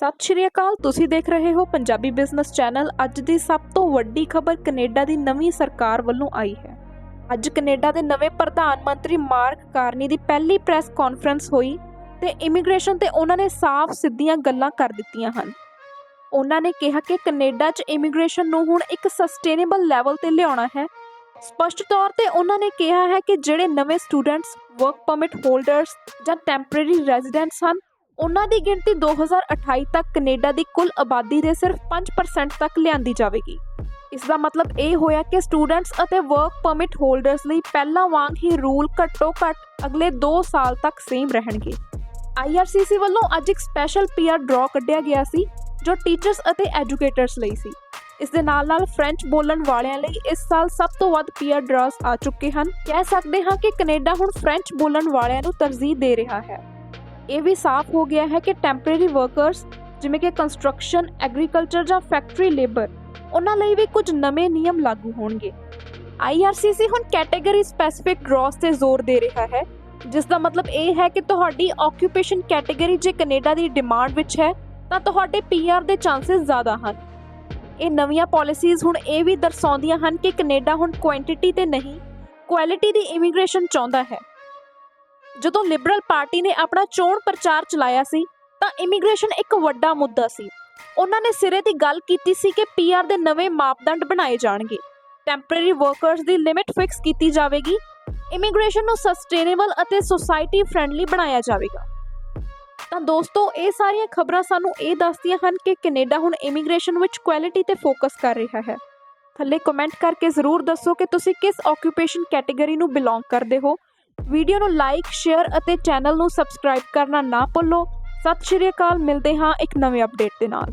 ਸਤਿ ਸ਼੍ਰੀ ਅਕਾਲ, ਤੁਸੀਂ ਦੇਖ ਰਹੇ ਹੋ ਪੰਜਾਬੀ ਬਿਜ਼ਨਸ ਚੈਨਲ। ਅੱਜ ਦੀ ਸਭ ਤੋਂ ਵੱਡੀ ਖਬਰ ਕੈਨੇਡਾ ਦੀ ਨਵੀਂ ਸਰਕਾਰ ਵੱਲੋਂ ਆਈ ਹੈ। ਅੱਜ ਕੈਨੇਡਾ ਦੇ ਨਵੇਂ ਪ੍ਰਧਾਨ ਮੰਤਰੀ ਮਾਰਕ ਕਾਰਨੀ ਦੀ ਪਹਿਲੀ ਪ੍ਰੈਸ ਕਾਨਫਰੰਸ ਹੋਈ ਤੇ ਇਮੀਗ੍ਰੇਸ਼ਨ ਤੇ ਉਹਨਾਂ ਨੇ ਸਾਫ਼ ਸਿੱਧੀਆਂ ਗੱਲਾਂ ਕਰ ਦਿੱਤੀਆਂ ਹਨ। ਉਹਨਾਂ ਨੇ ਕਿਹਾ ਕਿ ਕੈਨੇਡਾ 'ਚ ਇਮੀਗ੍ਰੇਸ਼ਨ ਨੂੰ ਹੁਣ ਇੱਕ ਸਸਟੇਨੇਬਲ ਲੈਵਲ ਤੇ ਲਿਆਉਣਾ ਹੈ। ਸਪਸ਼ਟ ਤੌਰ ਤੇ ਉਹਨਾਂ ਨੇ ਕਿਹਾ ਹੈ ਕਿ ਜਿਹੜੇ ਨਵੇਂ ਸਟੂਡੈਂਟਸ, ਵਰਕ ਪਰਮਿਟ ਹੋਲਡਰਸ ਜਾਂ ਟੈਂਪਰੇਰੀ ਰੈਜ਼ੀਡੈਂਟਸ ਹਨ ਉਹਨਾਂ ਦੀ ਗਿਣਤੀ 2028 ਤੱਕ ਕੈਨੇਡਾ ਦੀ ਕੁੱਲ ਆਬਾਦੀ ਦੇ ਸਿਰਫ 5% ਤੱਕ ਲਿਆਂਦੀ ਜਾਵੇਗੀ। ਇਸ ਦਾ ਮਤਲਬ ਇਹ ਹੋਇਆ ਕਿ ਸਟੂਡੈਂਟਸ ਅਤੇ ਵਰਕ ਪਰਮਿਟ ਹੋਲਡਰਸ ਲਈ ਪਹਿਲਾਂ ਵਾਂਗ ਹੀ ਰੂਲ ਘੱਟੋ ਘੱਟ ਅਗਲੇ 2 ਸਾਲ ਤੱਕ ਸੇਮ ਰਹਿਣਗੇ। IRCC ਵੱਲੋਂ ਅੱਜ ਇੱਕ ਸਪੈਸ਼ਲ ਪੀਆਰ ਡਰਾ ਕੱਢਿਆ ਗਿਆ ਸੀ, ਜੋ ਟੀਚਰਸ ਅਤੇ ਐਜੂਕੇਟਰਸ ਲਈ ਸੀ। ਇਸ ਦੇ ਨਾਲ ਨਾਲ ਫ੍ਰੈਂਚ ਬੋਲਣ ਵਾਲਿਆਂ ਲਈ ਇਸ ਸਾਲ ਸਭ ਤੋਂ ਵੱਧ ਪੀਅਰ ਡਰਾਸ ਆ ਚੁੱਕੇ ਹਨ। ਕਹਿ ਸਕਦੇ ਹਾਂ ਕਿ ਕੈਨੇਡਾ ਹੁਣ ਫ੍ਰੈਂਚ ਬੋਲਣ ਵਾਲਿਆਂ ਨੂੰ ਤਰਜੀਹ ਦੇ ਰਿਹਾ ਹੈ। ਇਹ ਵੀ ਸਾਫ਼ ਹੋ ਗਿਆ ਹੈ ਕਿ ਟੈਂਪਰੇਰੀ ਵਰਕਰਸ ਜਿਵੇਂ ਕਿ ਕੰਸਟਰਕਸ਼ਨ ਐਗਰੀਕਲਚਰ ਜਾਂ ਫੈਕਟਰੀ ਲੇਬਰ ਉਹਨਾਂ ਲਈ ਵੀ ਕੁਝ ਨਵੇਂ ਨਿਯਮ ਲਾਗੂ ਹੋਣਗੇ। IRCC ਹੁਣ ਕੈਟਾਗਰੀ ਸਪੈਸਿਫਿਕ ਡਰਾਸ ਤੇ ਜ਼ੋਰ ਦੇ ਰਿਹਾ ਹੈ ਜਿਸ ਦਾ ਮਤਲਬ ਇਹ ਹੈ ਕਿ ਤੁਹਾਡੀ ਆਕਿਊਪੇਸ਼ਨ ਕੈਟਾਗਰੀ ਜੇ ਕੈਨੇਡਾ ਦੀ ਡਿਮਾਂਡ ਵਿੱਚ ਹੈ, ਤਾਂ ਤੁਹਾਡੇ ਪੀਆਰ ਦੇ ਚਾਂਸਸ ਜ਼ਿਆਦਾ ਹਨ। ਇਹ ਨਵੀਆਂ ਪਾਲਿਸੀਜ਼ ਹੁਣ ਇਹ ਵੀ ਦਰਸਾਉਂਦੀਆਂ ਹਨ ਕਿ ਕੈਨੇਡਾ ਹੁਣ ਕੁਆਂਟੀਟੀ ਤੇ ਨਹੀਂ ਕੁਆਲਿਟੀ ਦੀ ਇਮੀਗ੍ਰੇਸ਼ਨ ਚਾਹੁੰਦਾ ਹੈ। ਜਦੋਂ ਲਿਬਰਲ ਪਾਰਟੀ ਨੇ ਆਪਣਾ ਚੋਣ ਪ੍ਰਚਾਰ ਚਲਾਇਆ ਸੀ, ਤਾਂ ਇਮੀਗ੍ਰੇਸ਼ਨ ਇੱਕ ਵੱਡਾ ਮੁੱਦਾ ਸੀ। ਉਹਨਾਂ ਨੇ ਸਿਰੇ ਦੀ ਗੱਲ ਕੀਤੀ ਸੀ ਕਿ ਪੀਆਰ ਦੇ ਨਵੇਂ ਮਾਪਦੰਡ ਬਣਾਏ ਜਾਣਗੇ। ਟੈਂਪਰੇਰੀ ਵਰਕਰਸ ਦੀ ਲਿਮਿਟ ਫਿਕਸ ਕੀਤੀ ਜਾਵੇਗੀ। ਇਮੀਗ੍ਰੇਸ਼ਨ ਨੂੰ ਸਸਟੇਨੇਬਲ ਅਤੇ ਸੋਸਾਇਟੀ ਫ੍ਰੈਂਡਲੀ ਬਣਾਇਆ ਜਾਵੇਗਾ। ਤਾਂ ਦੋਸਤੋ, ਇਹ ਸਾਰੀਆਂ ਖਬਰਾਂ ਸਾਨੂੰ ਇਹ ਦੱਸਦੀਆਂ ਹਨ ਕਿ ਕੈਨੇਡਾ ਹੁਣ ਇਮੀਗ੍ਰੇਸ਼ਨ ਵਿੱਚ ਕੁਆਲਿਟੀ ਤੇ ਫੋਕਸ ਕਰ ਰਿਹਾ ਹੈ। ਥੱਲੇ ਕਮੈਂਟ ਕਰਕੇ ਜ਼ਰੂਰ ਦੱਸੋ ਕਿ ਤੁਸੀਂ ਕਿਸ ਆਕਿਊਪੇਸ਼ਨ ਕੈਟਾਗਰੀ ਨੂੰ ਬਿਲੋਂਗ ਕਰਦੇ ਹੋ। ਵੀਡੀਓ ਨੂੰ ਲਾਈਕ, ਸ਼ੇਅਰ ਅਤੇ ਚੈਨਲ ਨੂੰ ਸਬਸਕ੍ਰਾਈਬ ਕਰਨਾ ਨਾ ਭੁੱਲੋ। ਸਤਿ ਸ਼੍ਰੀ ਅਕਾਲ, ਮਿਲਦੇ ਹਾਂ ਇੱਕ ਨਵੇਂ ਅਪਡੇਟ ਦੇ ਨਾਲ।